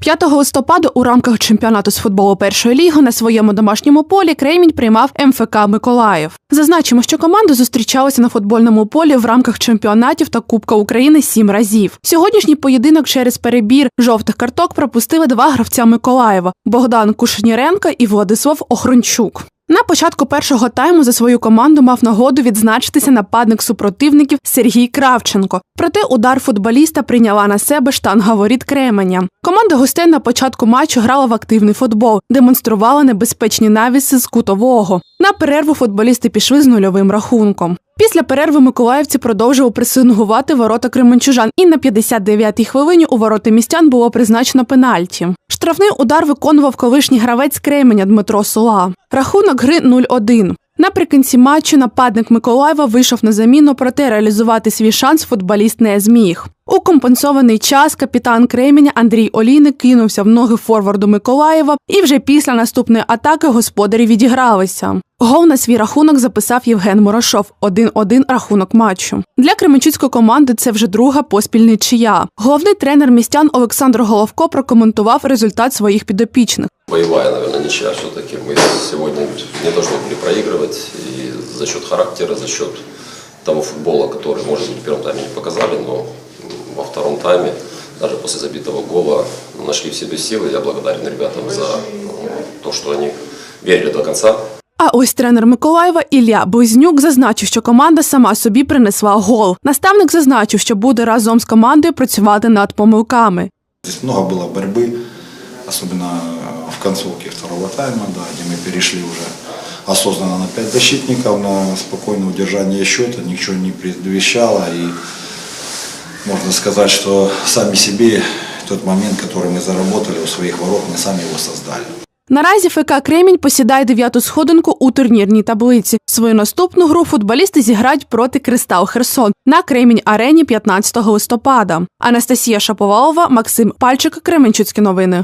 5 листопада у рамках чемпіонату з футболу першої ліги на своєму домашньому полі Кремінь приймав МФК Миколаїв. Зазначимо, що команди зустрічалися на футбольному полі в рамках чемпіонатів та Кубка України сім разів. Сьогоднішній поєдинок через перебір жовтих карток пропустили два гравця Миколаєва Богдан Кушніренко і Владислав Охрончук. На початку першого тайму за свою команду мав нагоду відзначитися нападник супротивників Сергій Кравченко. Проте удар футболіста прийняла на себе штанга воріт Кременя. Команда гостей на початку матчу грала в активний футбол, демонструвала небезпечні навіси з кутового. На перерву футболісти пішли з нульовим рахунком. Після перерви миколаївці продовжували пресингувати ворота кременчужан, і на 59-й хвилині у ворота містян було призначено пенальті. Штрафний удар виконував колишній гравець Кременя Дмитро Сола. Рахунок гри 0-1. Наприкінці матчу нападник Миколаєва вийшов на заміну, проте реалізувати свій шанс футболіст не зміг. У компенсований час капітан Кременя Андрій Олійник кинувся в ноги форварду Миколаєва, і вже після наступної атаки господарі відігралися. Гол на свій рахунок записав Євген Морошов 1-1 рахунок матчу. Для кременчуцької команди це вже друга поспіль нічия. Головний тренер містян Олександр Головко прокоментував результат своїх підопічних. Боевая, наверное, ничья все-таки. Мы сегодня не должны были проигрывать. И за счет характера, за счет того футбола, который, может быть, в первом тайме не показали, но во втором тайме, даже после забитого гола, нашли в себе силы. Я благодарен ребятам за ну, то, что они верили до конца. А ось тренер Миколаєва Ілля Близнюк зазначив, що команда сама собі принесла гол. Наставник зазначив, що буде разом з командою працювати над помилками. Здесь много было борьбы, особенно э, в концовке второго тайма, да, где мы перешли уже осознанно на пять защитников, на спокойное удержание счета, ничего не предвещало. И можно сказать, что сами себе тот момент, который мы заработали у своих ворот, мы сами его создали. Наразі ФК Кремінь посідає дев'яту сходинку у турнірній таблиці. Свою наступну гру футболісти зіграють проти Кристал Херсон на Кремінь арені 15 листопада. Анастасія Шаповалова, Максим Пальчик, Кременчуцькі новини.